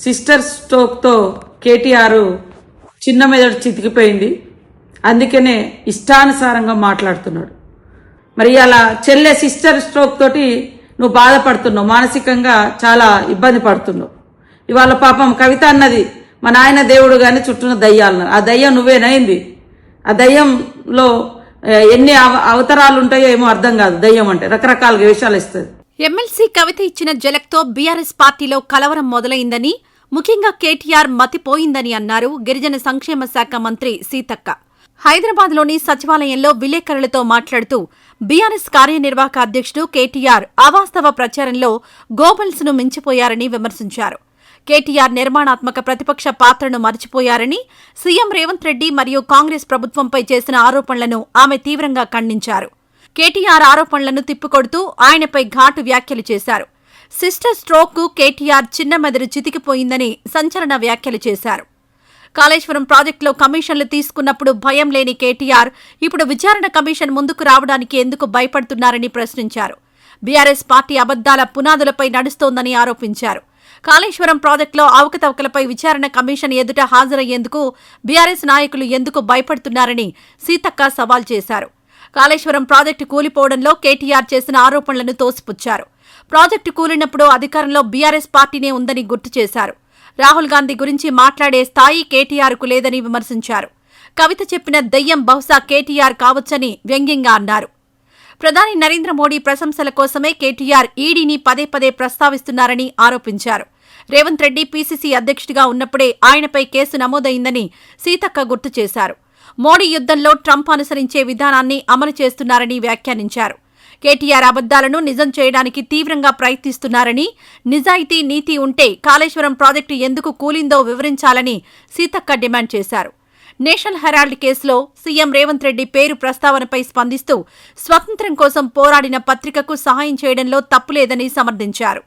Sister స్ట్రోక్తో KTR చిన్న మెదడు చితికిపోయింది. అందుకనే ఇష్టానుసారంగా మాట్లాడుతున్నాడు. మరి అలా చెల్లె సిస్టర్ స్ట్రోక్ తోటి నువ్వు బాధపడుతున్నావు మానసికంగా చాలా ఇబ్బంది పడుతున్నావు. ఇవాళ పాపం కవిత అన్నది మా నాయన దేవుడు కానీ చుట్టూ దయ్యాలన్నారు ఆ దయ్యం నువ్వేనైంది? ఆ దయ్యంలో ఎన్ని అవ- అవతారాలు ఉంటాయో ఏమో అర్థం కాదు. దయ్యం అంటే రకరకాల వేషాలు ఇస్తుంది ఎమ్మెల్సీ కవిత ఇచ్చిన జలక్తో బీఆర్ఎస్ పార్టీలో కలవరం మొదలైందని ముఖ్యంగా కేటీఆర్ మతిపోయిందని అన్నారు గిరిజన సంక్షేమ శాఖ మంత్రి సీతక్క. హైదరాబాద్లోని సచివాలయంలో విలేకరులతో మాట్లాడుతూ బీఆర్ఎస్ కార్యనిర్వాహక అధ్యక్షుడు కేటీఆర్ అవాస్తవ ప్రచారంలో గోబల్స్ను మించిపోయారని విమర్శించారు. కేటీఆర్ నిర్మాణాత్మక ప్రతిపక్ష పాత్రను మర్చిపోయారని సీఎం రేవంత్ రెడ్డి మరియు కాంగ్రెస్ ప్రభుత్వంపై చేసిన ఆరోపణలను ఆమె తీవ్రంగా ఖండించారు. కేటీఆర్ ఆరోపణలను తిప్పికొడుతూ ఆయనపై ఘాటు వ్యాఖ్యలు చేశారు. సిస్టర్ స్ట్రోక్ కేటీఆర్ చిన్న మెదడు చితికిపోయిందని సంచలన వ్యాఖ్యలు చేశారు. కాళేశ్వరం ప్రాజెక్టులో కమిషన్లు తీసుకున్నప్పుడు భయం లేని కేటీఆర్ ఇప్పుడు విచారణ కమిషన్ ముందుకు రావడానికి ఎందుకు భయపడుతున్నారని ప్రశ్నించారు. బీఆర్ఎస్ పార్టీ అబద్దాల పునాదులపై నడుస్తోందని ఆరోపించారు. కాళేశ్వరం ప్రాజెక్టులో అవకతవకలపై విచారణ కమిషన్ ఎదుట హాజరయ్యేందుకు బీఆర్ఎస్ నాయకులు ఎందుకు భయపడుతున్నారని సీతక్క సవాల్ చేశారు. కాళేశ్వరం ప్రాజెక్టు కూలిపోవడంలో కేటీఆర్ చేసిన ఆరోపణలను తోసిపుచ్చారు. ప్రాజెక్టు కూలినప్పుడు అధికారంలో బీఆర్ఎస్ పార్టీనే ఉందని గుర్తు చేశారు. రాహుల్ గాంధీ గురించి మాట్లాడే స్థాయి కేటీఆర్కు లేదని విమర్శించారు. కవిత చెప్పిన దెయ్యం బహుశా కేటీఆర్ కావచ్చని వ్యంగ్యంగా అన్నారు. ప్రధాని నరేంద్ర మోడీ ప్రశంసల కోసమే కేటీఆర్ ఈడీని పదే పదే ప్రస్తావిస్తున్నారని ఆరోపించారు. రేవంత్ రెడ్డి పీసీసీ అధ్యక్షుడిగా ఉన్నప్పుడే ఆయనపై కేసు నమోదైందని సీతక్క గుర్తు చేశారు. మోడీ యుద్ధంలో ట్రంప్ అనుసరించే విధానాన్ని అమలు చేస్తున్నారని వ్యాఖ్యానించారు. కేటీఆర్ అబద్దాలను నిజం చేయడానికి తీవ్రంగా ప్రయత్నిస్తున్నారని నిజాయితీ నీతి ఉంటే కాళేశ్వరం ప్రాజెక్టు ఎందుకు కూలిందో వివరించాలని సీతక్క డిమాండ్ చేశారు. నేషనల్ హెరాల్డ్ కేసులో సీఎం రేవంత్ రెడ్డి పేరు ప్రస్తావనపై స్పందిస్తూ స్వతంత్రం కోసం పోరాడిన పత్రికకు సహాయం చేయడంలో తప్పులేదని సమర్థించారు.